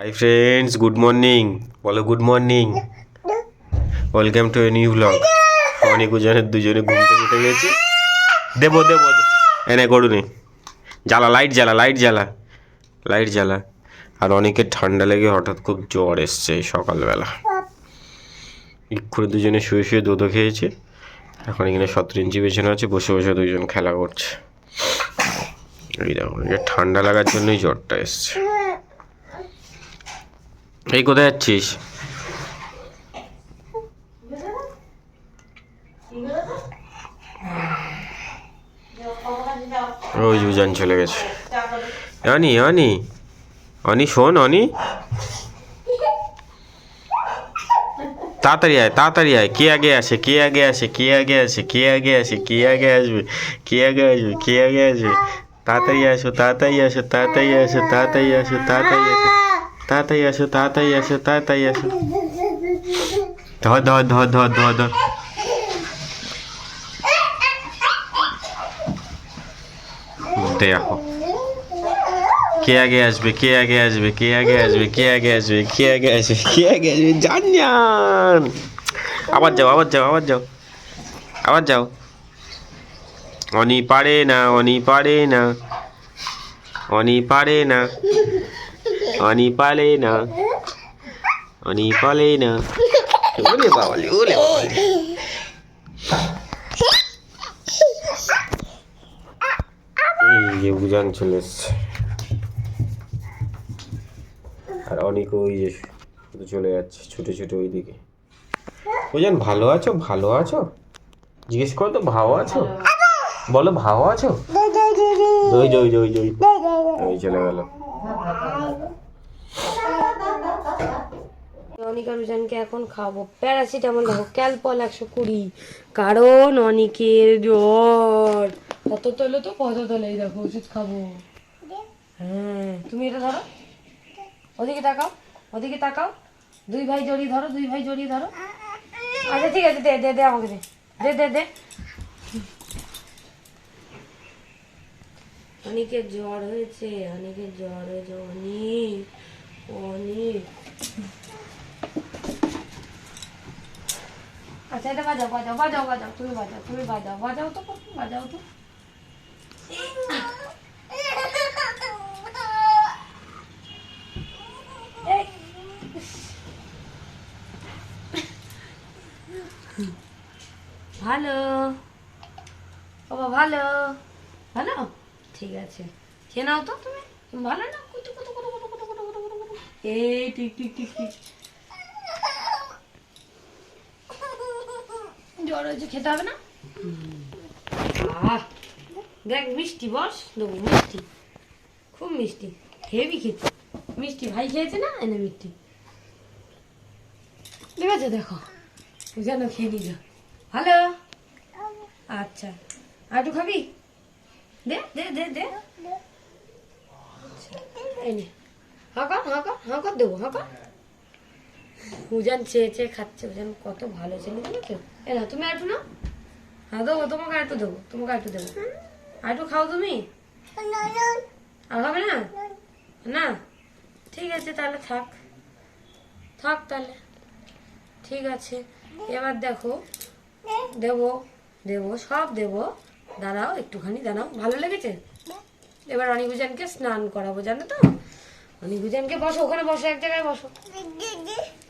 High friends good morning বলো good morning welcome to a new vlog অনেক ওজনের দুজনে ঘুম থেকে উঠে গেছি। দেবো দেবো। এনে করুনি জ্বালা লাইট জ্বালা লাইট জ্বালা। লাইট জ্বালা। আর অনেকের ঠান্ডা লেগে হঠাৎ খুব জ্বর এসছে সকালবেলা। এক্ষুনি দুজনে শুয়ে শুয়ে দুধও খেয়েছে। এখন এখানে সতেরো ইঞ্চি পেছনে আছে, বসে বসে দুজন খেলা করছে। এই দেখো ঠান্ডা লাগার জন্যই জ্বরটা এসছে। এই কোথায় যাচ্ছিস? ওই উজান চলে গেছে। অনি অনি অনি শোন, অনি। তাড়াতাড়ি আয় তাড়াতাড়ি আয়। কে আগে আসে, কে আগে আসে, কে আগে আসে, কে আগে আসে, কে আগে আসবে, কে আগে আসবে, কে আগে আসবে। তাড়াতাড়ি আসো তাড়াতাড়ি আসো তাড়াতাড়ি আসো তাড়াতাড়ি আসো তাড়াতাড়ি আসো। তাড়াতাড়ি আসো তাড়াতাড়ি আসো তাড়াতাড়ি আসো ধর ধর ধর ধর ধর ধর দেখো কে আগে আসবে কে আগে আসবে কে আগে আসবে কে আগে আসবে কে আগে আসবে কে আগে আসবে জান জান আবার যাও আবার যাও আবার যাও আবার যাও অনি পারে না অনি পারে না অনি পারে না অনি পারে না অনি পারে না ওলে বাবালে ওলে বাবালে এই যে বুঝান চলে এসছে। আর অনেক ওই যে শুধু চলে যাচ্ছে ছুটে ছুটে ওই দিকে বুঝান ভালো আছো? ভালো আছো? জিজ্ঞেস করো তো ভালো আছো? বলো ভালো আছো? জয় জয় জয় জয় ওই চলে গেল। অনিকা রুজানকে এখন খাব। প্যারাসিটামল দেখো ক্যালপল একশো কুড়ি। কারণ অনিকের জ্বর। কত তোলে তো? কত তোলে? এই দেখো ওষুধ খাব। হ্যাঁ তুমি এটা ধরো। ওদিকে তাকাও ওদিকে তাকাও। দুই ভাই জড়িয়ে ধরো দুই ভাই জড়িয়ে ধরো। আচ্ছা ঠিক আছে দে দে দে আমাকে দে। দে দে দে। অনেকের জ্বর হয়েছে অনেকের জ্বর হয়েছে। অনেক অনেক। আচ্ছা এটা বাজাও বাজাও বাজাও বাজাও তুমি বাজাও তুমি বাজাও বাজাও তো বাজাও তো। ভালো। বাবা ভালো। ভালো? ঠিক আছে। খেয়ে নাও তো তুমি। ভালো না? কুতু কুতু কুতু কুতু কুতু কুতু কুতু। এই ঠিক ঠিক ঠিক ঠিক। জ্বর হয়েছে খেতে হবে না? দেখ মিষ্টি বস দেবো মিষ্টি। খুব মিষ্টি হেভি খেতে। মিষ্টি ভাই খেয়েছে না? এনে মিষ্টি। ঠিক আছে দেখো। যেন খেয়ে নিল। ভালো আচ্ছা। আর একটু খাবি? দে দে দে দে। আচ্ছা, এই নে। হাঁকা হাঁকা হাঁকা দেবো হাঁকা। উজান চেয়ে চেয়ে খাচ্ছে উজান কত ভালো ছিল জানো তো? এ না তুমি একটু না হ্যাঁ দেবো তোমাকে একটু দেবো তোমাকে একটু দেবো। আর একটু খাও তুমি? আর হবে না? না? ঠিক আছে তাহলে থাক। থাক তাহলে। ঠিক আছে। এবার দেখো দেবো দেবো সব দেবো। দাঁড়াও একটুখানি দাঁড়াও। ভালো লেগেছে? এবার অনিকুজানকে স্নান করাবো জানো তো? অনিকুজানকে বসো, ওখানে বসো, এক জায়গায় বসো।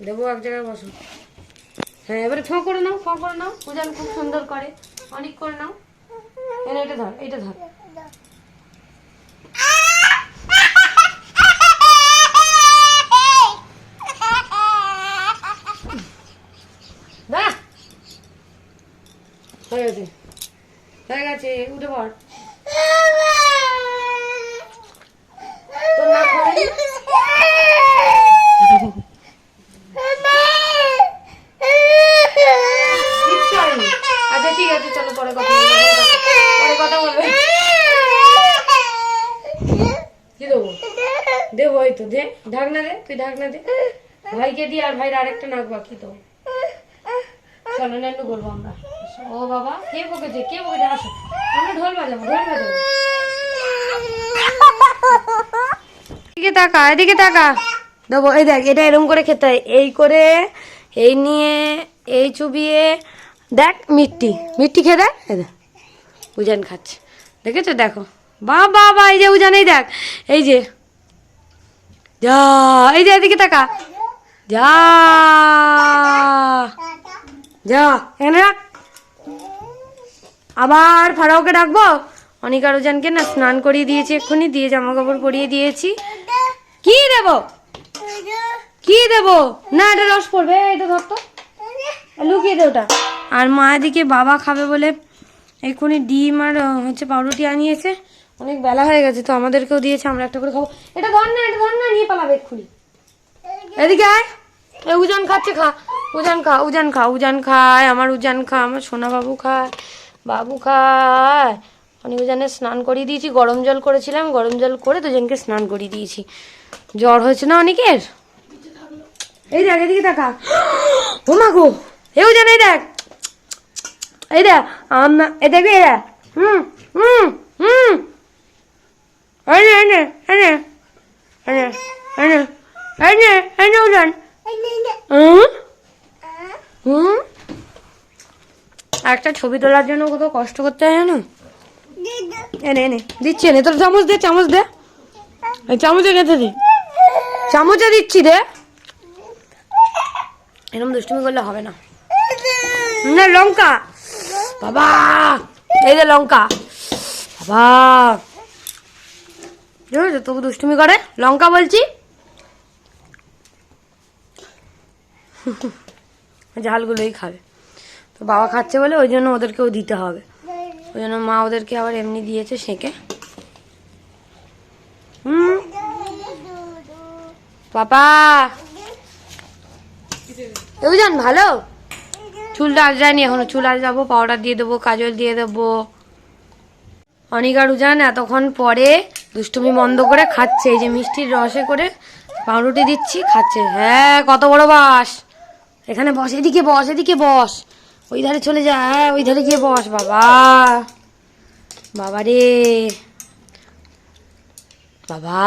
দেবো এক জায়গায় বসো। হ্যাঁ এবারে ফোঁ করে নাও, ফোঁ করে নাও। পূজান খুব সুন্দর করে। অনেক করে নাও। এনে এটা ধর এটা ধর। হয়ে গেছে। হয়ে গেছে, উঠে পড় তোর নাক খোলেনি? কিচ্ছু হয়নি। আচ্ছা ঠিক আছে চলো পরে কথা বলব পরে কথা বলবে কি দেবো দেবো এই তো দে ঢাকনা দে তুই ঢাকনা দে ভাইকে দিয়ে আর ভাইয়ের আরেকটা নাক বাকি তো চলো নান্নু করব আমরা ও বাবা কে বকেছে কে বকেছে আসো আমরা ঢোল বাজাবো ঢোল বাজাবো এদিকে তাকা এদিকে তাকা। দেবো, এই দেখ, এটা এরকম করে খেতে হয়। এই করে, এই নিয়ে, এই চুবিয়ে, দেখ মিষ্টি মিষ্টি খেয়ে দেখ উজান খাচ্ছে। দেখেছ? দেখো। বা বা বা এই যে উজান এই দেখ। এই যে। যা, এই যে এদিকে তাকা। যা। যা, এখানে রাখ। আবার ফারাওকে ডাকবো? অনিকা রোজানকে না স্নান করিয়ে দিয়েছি এক্ষুনি, দিয়ে জামা কাপড় পরিয়ে দিয়েছি। কি দেব? কি দেব? না, এটা রস পড়বে। এটা ধর তো। লুকিয়ে দে ওটা। আর মা এদিকে বাবা খাবে বলে এক্ষুনি ডিম আর হচ্ছে পাউরুটি আনিয়েছে। অনেক বেলা হয়ে গেছে, তো আমাদেরকেও দিয়েছে, আমরা একটা করে খাব। এটা ধর না, এটা ধর না, নিয়ে পালাবে এক্ষুনি। এদিকে আয়। উজান খাচ্ছে, খা। উজান খা উজান খা, উজান খায়, আমার উজান খা, আমার সোনা বাবু খায় বাবু খায়। অনেক উজানে স্নান করিয়ে দিয়েছি, গরম জল করেছিলাম, গরম জল করে দুজনকে স্নান করিয়ে দিয়েছি। জ্বর হয়েছে না অনেকের? এই দেখ এদিকে দেখা। ও মা গো এ উজান এই দেখ। এই দেখ আমা এই দেখবি এই দেখ। হুম হুম হুম। এনে এনে এনে এনে এনে এনে এনে উজান। হুম? হুম? একটা ছবি তোলার জন্য কত কষ্ট করতে হয় জানো? এনে এনে দিচ্ছি এনে। তোর চামচ দে চামচ দে। এই চামচে গেছে দে। চামচে দিচ্ছি রে। এরকম দুষ্টুমি করলে হবে না। না লঙ্কা। বাবা এই যে লঙ্কা। বাবা। বুঝেছ তবু দুষ্টুমি করে। লঙ্কা বলছি। ঝালগুলোই খাবে। তো বাবা খাচ্ছে বলে ওই জন্য ওদেরকেও দিতে হবে। ওই জন্য মা ওদেরকে আবার এমনি দিয়েছে সেঁকে। হুম। পাপা বুঝান ভালো? চুলটা আজ যায়নি এখনও। চুল আজ যাব পাউডার দিয়ে দেবো, কাজল দিয়ে দেবো। অনিকা রুজান এতক্ষণ পরে দুষ্টুমি বন্ধ করে খাচ্ছে। এই যে মিষ্টির রসে করে পাউরুটি দিচ্ছি, খাচ্ছে। হ্যাঁ কত বড় বাস। এখানে বস, এদিকে বস এদিকে বস। ওই ধারে চলে যা। হ্যাঁ ওই ধারে গিয়ে বস, বাবা। বাবা রে বাবা।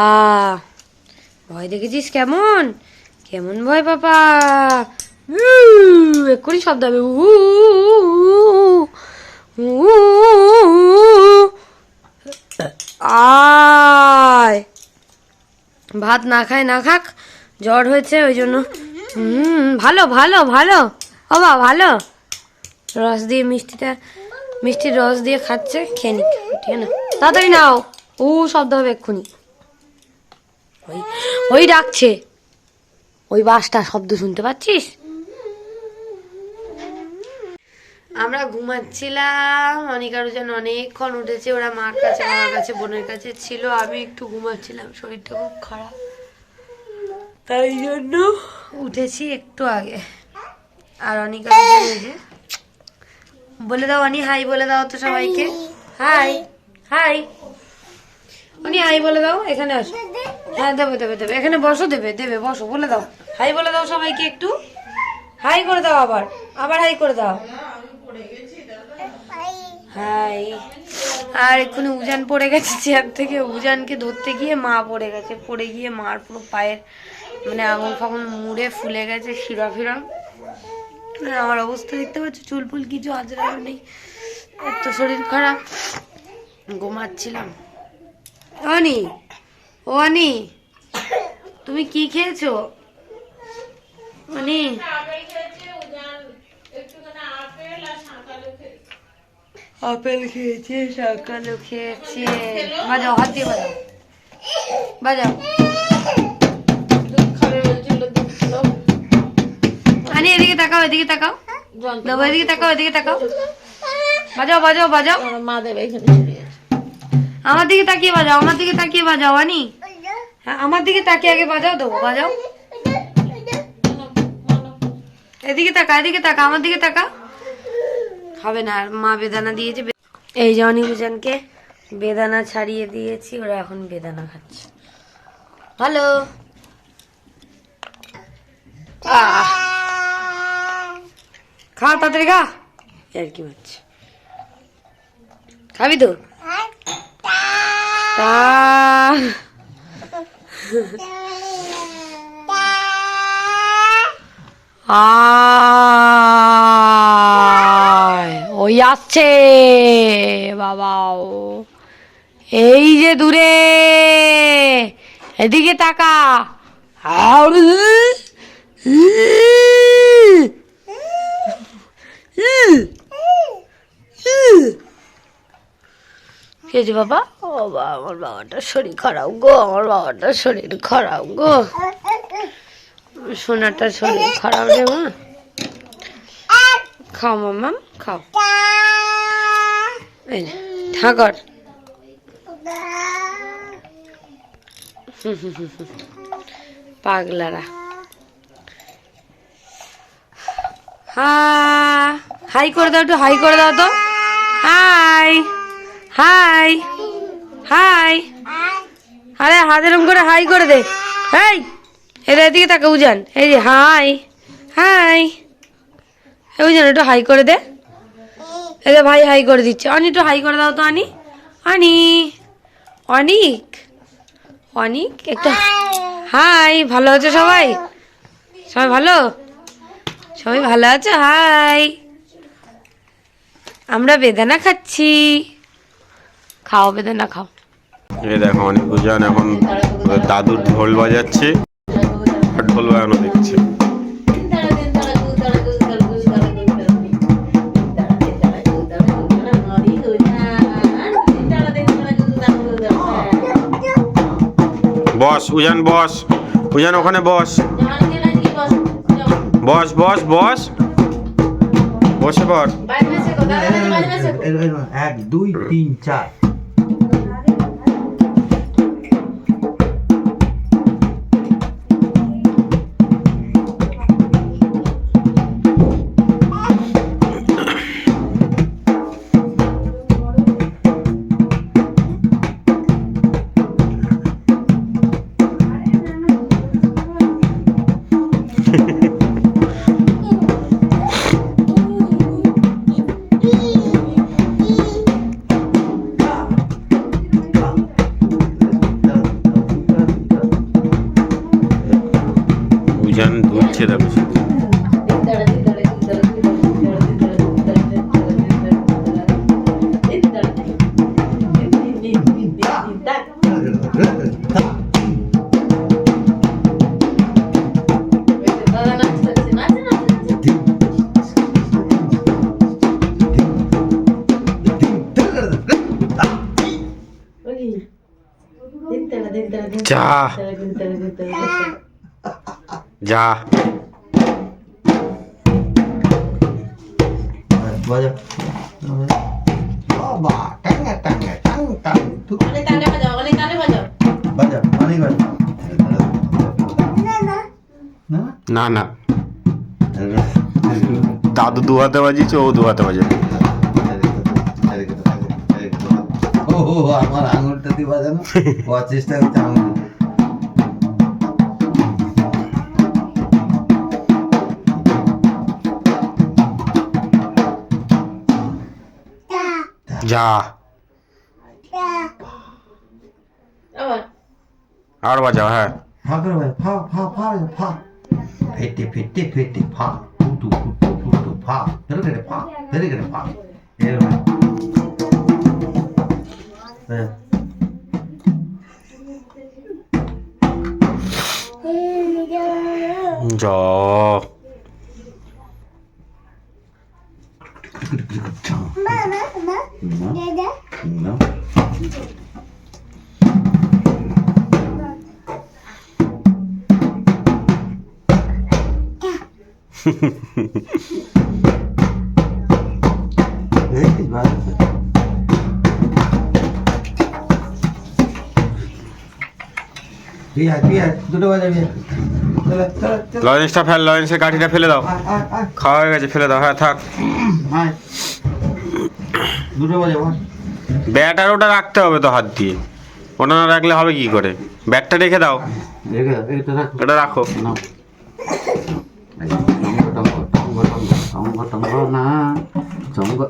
ভয় দেখেছিস কেমন কেমন ভয় উউ, এক্ষুনি শব্দ হবে। আয় ভাত না খায় না খাক জ্বর হয়েছে ওই জন্য হুম ভালো ভালো ভালো বাবা ভালো রস দিয়ে মিষ্টিটা মিষ্টির রস দিয়ে খাচ্ছে খেয়ে নিক ঠিক না তাড়াতাড়ি নাও ও শব্দ হবে এক্ষুনি ওই ওই ডাকছে। ওই বাসটা শব্দ শুনতে পাচ্ছিস? আমরা ঘুমাচ্ছিলাম। অনিকার যেন অনেকক্ষণ উঠেছে। ওরা মার কাছে, বাবার কাছে, বোনের কাছে ছিল। আমি একটু ঘুমাচ্ছিলাম। শরীরটা খুব খারাপ। তাই জন্য উঠেছি একটু আগে। আর অনিকা এই বলে দাও অনি, হাই বলে দাও তো সবাইকে। High high. অনি, হাই বলে দাও। এখানে আসো। হ্যাঁ দেবে দেবে দেবে। এখানে বসো, দেবে দেবে, বসো, বলে দাও। হাই বলে দাও সবাইকে একটু। হাই করে দাও আবার। আবার হাই করে দাও। হাই। আর এক্ষুনি উজান পড়ে গেছে চেয়ার থেকে। উজানকে ধরতে গিয়ে মা পড়ে গেছে। পড়ে গিয়ে মার পুরো পায়ের মানে আঙুল ফাঙুল মুড়ে ফুলে গেছে শিরা ফিরা। আর আমার অবস্থা দেখতে পাচ্ছ? চুল ফুল কিছু আজরাও নেই। এত শরীর খারাপ। ঘুমাচ্ছিলাম। অনি ও অনি তুমি কি খেয়েছো? অনি আপেল খেয়েছে সকালও খেয়েছে। বাজাও হাত দিয়ে বাজাও। বাজাও। আনি এদিকে তাকাও এদিকে তাকাও। দেবো এদিকে তাকাও এদিকে তাকাও। বাজাও বাজাও বাজাও। মা দেবে এখানে। আমার দিকে তাকিয়ে বাজাও, আমার দিকে তাকিয়ে বাজাও, আনি। হ্যাঁ আমার দিকে তাকিয়ে আগে বাজাও, দেবো, বাজাও। এদিকে তাকা এদিকে তাকা, আমার দিকে তাকা। খাবে না, আর মা বেদানা দিয়েছে এই যে অনিরুজানকে বেদানা ছাড়িয়ে দিয়েছি, ওরা এখন বেদানা খাচ্ছে। হ্যালো। খা, তাড়াতাড়ি খা। আর কি হচ্ছে খাবি তো? ওই আসছে বাবা ও এই যে দূরে। এদিকে তাকা। আউ, কি হয়েছে বাবা? ও বাবা, আমার বাবাটার শরীর খারাপ গো, আমার বাবাটার শরীর খারাপ গো। সোনাটার শরীর খারাপ রে মা খাও মাম্মা, খাও। এই ঠাকর পাগলারা। হা, হাই করে দাও একটু, হাই করে দাও তো। হাই। হাই। হাই। আরে হাত এরম করে হাই করে দে। হাই এদের এদিকে তাকে উজান। এই যে হাই। হাই। উজান, একটু হাই করে দে। যে ভাই হাই করে দিচ্ছে। অনি, একটু হাই করে দাও তো আনি আনি অনিক। অনিক, একটু হাই, ভালো আছো সবাই? সবাই ভালো? সবাই ভালো আছো? হাই। আমরা বেদানা খাচ্ছি। খাও বেদানা খাও। এই দেখো অনেক গুজান এখন দাদুর ঢোল বাজাচ্ছে আর ঢোল বাজানো দেখছে। বস উজান বস উজান ওখানে বস। বস বস বস। বসে পর এক দুই তিন চার। যা যা বাজা না না। দাদু দু হাতে বাজিয়েছে ও দু হাতে বাজাবে। ও আমার আঙুলটা দিয়ে বাজানো। ও চেষ্টা করছে আঙুল যা। আর বাজাও হ্যাঁ। ফা ভাই ফা ফা ফা ফা ফেটে ফেটে ফেটে ফা ফুটু ফুটু ফুটু ফা ধরে গেলে ফা ধরে গেলে ফা এর ভাই হ্যাঁ যা No. এই ভালো বিয়া বিয়া দুটো বাজে বিয়া চলে চলে চলে লরেন্সটা ফেল লরেন্সের কাঠিটা ফেলে দাও। খাওয়া হয়ে গেছে ফেলে দাও। হ্যাঁ থাক। ব্যাট আর ওটা রাখতে হবে তো হাত দিয়ে। ওটা না রাখলে হবে কি করে? ব্যাটটা রেখে দাও। রেখে দাও এটা রাখো। 정거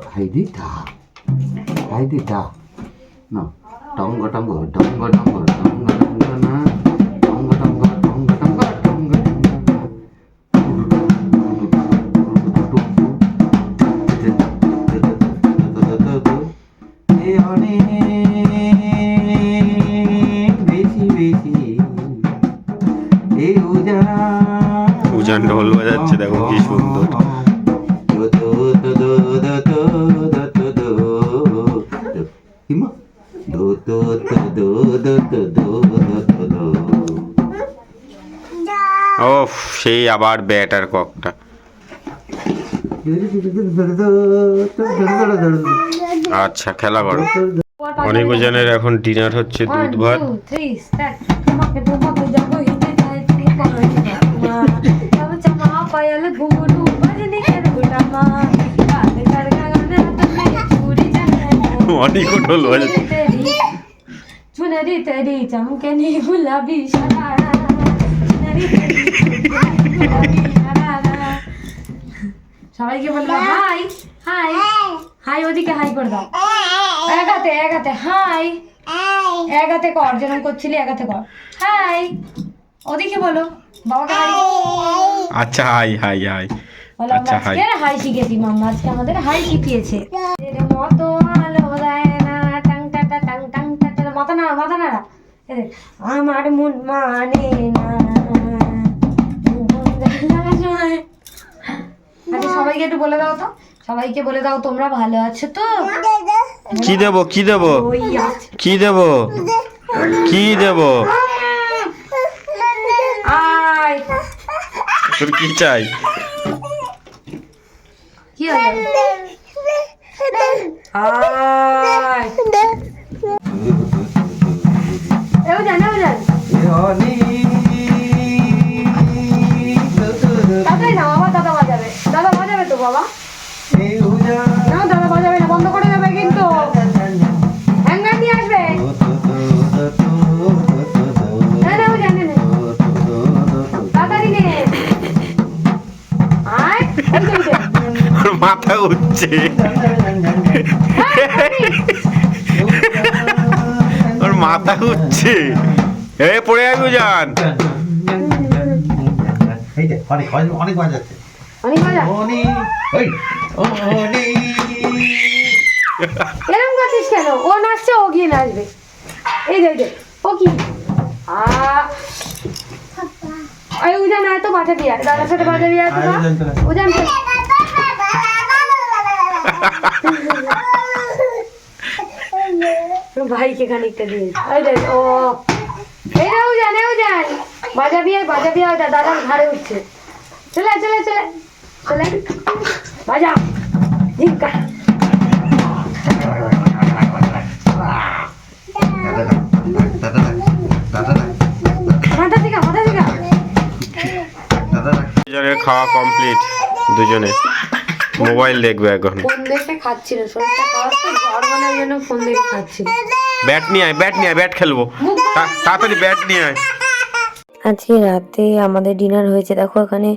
ঢোল বাজাচ্ছে দেখো কি সুন্দর। সেই আবার ব্যাটার ককটা। আচ্ছা খেলা করো। অনেক জনের এখন ডিনার হচ্ছে দুধ ভাত। চুনারি তেরি চমকে নি গুলাবি সাদা চুনারি তেরি। সবাইকে বলব হাই হাই হাই ওদিকে হাই করে দাও এক হাতে এক হাতে হাই এক হাতে কর যেরকম করছিলি এক হাতে কর হাই ওদিকে বলো বাবাকে হাই আচ্ছা হাই হাই হাই আচ্ছা, হাই। আজকে হাই শিখেছি মাম্মা আজকে আমাদের হাই শিখিয়েছে এর মতো আলো দেয় না টাং টা টাং মাথা নাড়া মাথা নাড়া আমার মন মানে না আচ্ছা সবাইকে একটু বলে দাও তো। সবাইকে বলে দাও তোমরা ভালো আছো তো? কি দেব কি দেব? কি দেব? কি দেব? তোর কি চাই? কি হলো? আয়। এও জান জান। উঠছে। ওর মাথা উঠছে এ পড়ে যাবি যান অনেক মজা। এরকম করছিস কেন? ও নাচছে ও গিয়ে নাচবে। এই যে এই ও কি? আ আরে উজান আয় তো বাজাবি আর। দাদার সাথে বাজাবি আর তো উজান। ভাইকে খানিকটা দিয়ে ওই দেখ, ও। এরাও যান এও যান বাজা বিয়ে বাজা বিয়ে ওটা দাদার ঘাড়ে উঠছে। চলে চলে চলে চলে। বাজা। ঝিঙ্কা খাওয়া কমপ্লিট দুজনে মোবাইল দেখবে এখন। ফোন দেখে খাচ্ছিল শরীরটা খারাপ তো জ্বর বানার জন্য ফোন দেখে খাচ্ছিল ব্যাট নিয়ে আয় ব্যাট নিয়ে আয় ব্যাট খেলব। তাড়াতাড়ি ব্যাট নিয়ে আয়। আজকে রাতে আমাদের ডিনার হয়েছে দেখো এখানে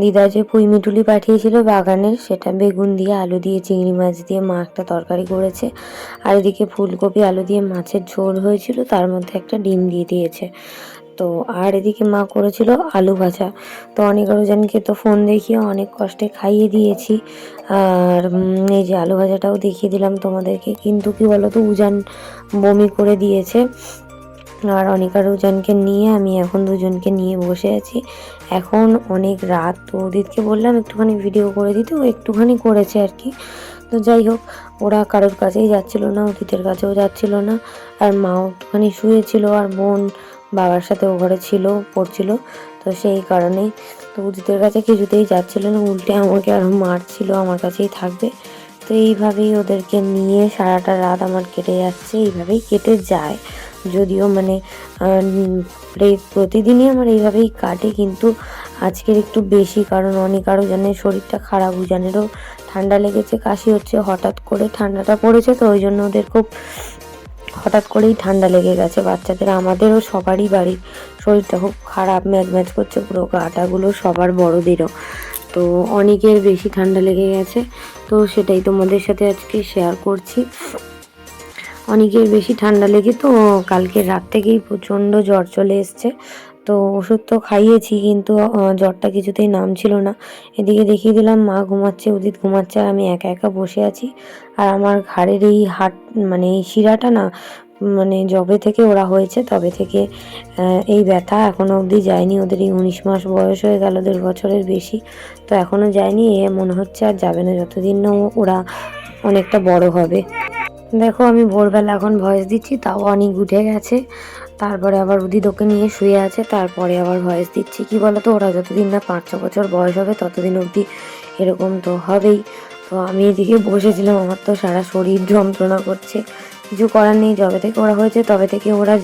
দিদা যে পুঁই মিটুলি পাঠিয়েছিল বাগানের সেটা বেগুন দিয়ে আলু দিয়ে চিংড়ি মাছ দিয়ে মা একটা তরকারি করেছে। আর এদিকে ফুলকপি আলু দিয়ে মাছের ঝোল হয়েছিল তার মধ্যে একটা ডিম দিয়ে দিয়েছে। তো আর এদিকে মা করেছিল আলু ভাজা। তো অনেক আরোজনকে তো ফোন দেখিয়ে অনেক কষ্টে খাইয়ে দিয়েছি। আর এই যে আলু ভাজাটাও দেখিয়ে দিলাম তোমাদেরকে। কিন্তু কি বলতো, উজান বমি করে দিয়েছে। আর অনিকা রুজানকে নিয়ে আমি এখন দুজনকে নিয়ে বসে আছি। এখন অনেক রাত, তো ওদিতকে বললাম একটুখানি ভিডিও করে দিতে, ও একটুখানি করেছে আর কি। তো যাই হোক, ওরা কারোর কাছেই যাচ্ছিল না, অতীতের কাছেও যাচ্ছিল না। আর মাও একটুখানি শুয়েছিল, আর বোন বাবার সাথে ও ঘরে ছিল, পড়ছিল, তো সেই কারণেই তো উদিতের কাছে কিছুতেই যাচ্ছিল না। উল্টে আমাকে আরও মারছিল, আমার কাছেই থাকবে। তো এইভাবেই ওদেরকে নিয়ে সারাটা রাত আমার কেটে যাচ্ছে, এইভাবেই কেটে যায়। যদিও মানে প্রতিদিনই আমার এইভাবেই কাটে, কিন্তু আজকের একটু বেশি, কারণ অনেক আরও জানে শরীরটা খারাপ উজানেরও ঠান্ডা লেগেছে, কাশি হচ্ছে, হঠাৎ করে ঠান্ডাটা পড়েছে, তো ওই জন্য ওদের খুব হঠাৎ করেই ঠান্ডা লেগে গেছে। বাচ্চাদের, আমাদেরও সবারই বাড়ি শরীরটা খুব খারাপ ম্যাচ ম্যাচ করছে, পুরো গাটাগুলো সবার বড়দেরও। তো অনেকের বেশি ঠান্ডা লেগে গেছে। তো সেটাই তোমাদের সাথে আজকে শেয়ার করছি। অনেকের বেশি ঠান্ডা লেগে, তো কালকে রাত থেকেই প্রচণ্ড জ্বর চলে এসছে। তো ওষুধ তো খাইয়েছি, কিন্তু জ্বরটা কিছুতেই নামছিল না। এদিকে দেখিয়ে দিলাম, মা ঘুমাচ্ছে, উদিত ঘুমাচ্ছে, আর আমি একা একা বসে আছি। আর আমার ঘাড়ের এই হাট মানে এই শিরাটা না মানে যবে থেকে ওরা হয়েছে, তবে থেকে এই ব্যথা এখনও অবধি যায়নি। ওদের এই উনিশ মাস বয়স হয়ে গেল, দেড় বছরের বেশি, তো এখনও যায়নি। এ মনে হচ্ছে আর যাবে না, যতদিন না ওরা অনেকটা বড় হবে। দেখো, আমি ভোরবেলা এখন ভয়েস দিচ্ছি, তাও অনেক উঠে গেছে। তারপরে আবার উদিত ওকে নিয়ে শুয়ে আছে, তারপরে আবার ভয়েস দিচ্ছি। কি বলতো, ওরা যতদিন না পাঁচ ছ বছর বয়স হবে, ততদিন অবধি এরকম তো হবেই। তো আমি এদিকে বসেছিলাম, আমার তো সারা শরীর যন্ত্রণা করছে। কিছু করার নেই, যবে থেকে ওরা হয়েছে, তবে থেকে ওরা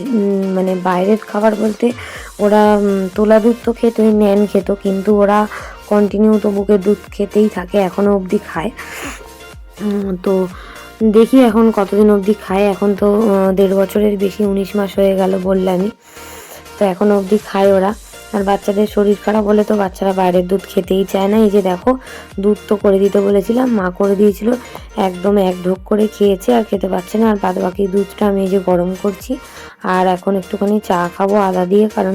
মানে বাইরের খাবার বলতে ওরা তোলা দুধ তো খেত ন্যান খেত, কিন্তু ওরা কন্টিনিউ তো বুকের দুধ খেতেই থাকে এখনও অবধি খায়। তো দেখি এখন কতদিন অবধি খায়। এখন তো দেড় বছরের বেশি, উনিশ মাস হয়ে গেল বললামই তো এখন অবধি খায় ওরা। আর বাচ্চাদের শরীর খারাপ হলে তো বাচ্চারা বাইরের দুধ খেতেই চায় না। এই যে দেখো, দুধ তো করে দিতে বলেছিলাম, মা করে দিয়েছিল, একদম এক ঢোক করে খেয়েছে আর খেতে পারছে না। আর বাদ বাকি দুধটা আমি এই যে গরম করছি, আর এখন একটুখানি চা খাব আদা দিয়ে, কারণ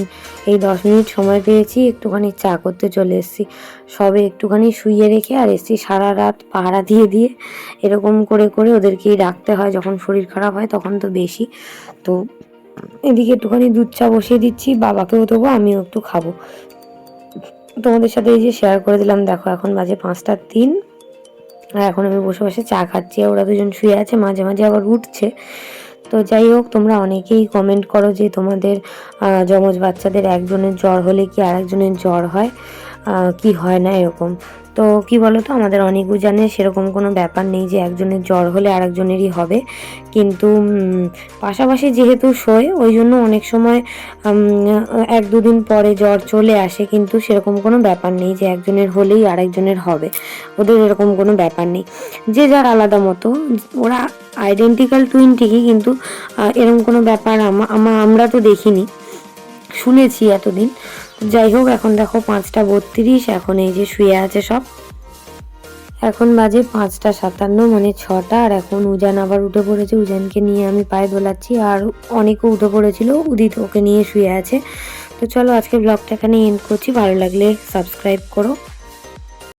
এই দশ মিনিট সময় পেয়েছি, একটুখানি চা করতে চলে এসেছি। সবে একটুখানি শুইয়ে রেখে আর এসছি সারা রাত পাহারা দিয়ে দিয়ে, এরকম করে করে ওদেরকেই রাখতে হয়। যখন শরীর খারাপ হয় তখন তো বেশি। তো এদিকে একটুখানি দুধ চা বসিয়ে দিচ্ছি, বাবাকেও দেবো, আমিও একটু খাব। তোমাদের সাথে এই যে শেয়ার করে দিলাম, দেখো এখন বাজে পাঁচটা তিন। আর এখন আমি বসে বসে চা খাচ্ছি ওরা দুজন শুয়ে আছে, মাঝে মাঝে আবার উঠছে। তো যাই হোক, তোমরা অনেকেই কমেন্ট করো যে তোমাদের যমজ বাচ্চাদের একজনের জ্বর হলে কি আরেকজনের জ্বর হয়? কি হয় না এরকম? তো কি বলো তো আমাদের অনেক জানে সেরকম কোনো ব্যাপার নেই যে একজনের জ্বর হলে আরেকজনেরই হবে। কিন্তু পাশাপাশি যেহেতু শোয়, ওই জন্য অনেক সময় এক দুদিন পরে জ্বর চলে আসে, কিন্তু সেরকম কোনো ব্যাপার নেই যে একজনের হলেই আরেকজনের হবে। ওদের এরকম কোনো ব্যাপার নেই। যে যার আলাদা মতো, ওরা আইডেন্টিক্যাল টুইন ঠিকই, কিন্তু এরকম কোনো ব্যাপার আমা- আমা- আমরা তো দেখিনি। শুনেছি এতদিন। যাই হোক, এখন দেখো পাঁচটা বত্রিশ, এখন এই যে শুয়ে আছে সব। এখন বাজে পাঁচটা সাতান্ন মানে ছটা, আর এখন উজান আবার উঠে পড়েছে। উজানকে নিয়ে আমি পায়ে দোলাচ্ছি, আর অনেকও উঠে পড়েছিল, উদিত ওকে নিয়ে শুয়ে আছে। তো চলো আজকে ব্লগটা এখানে এন্ড করছি। ভালো লাগলে সাবস্ক্রাইব করো।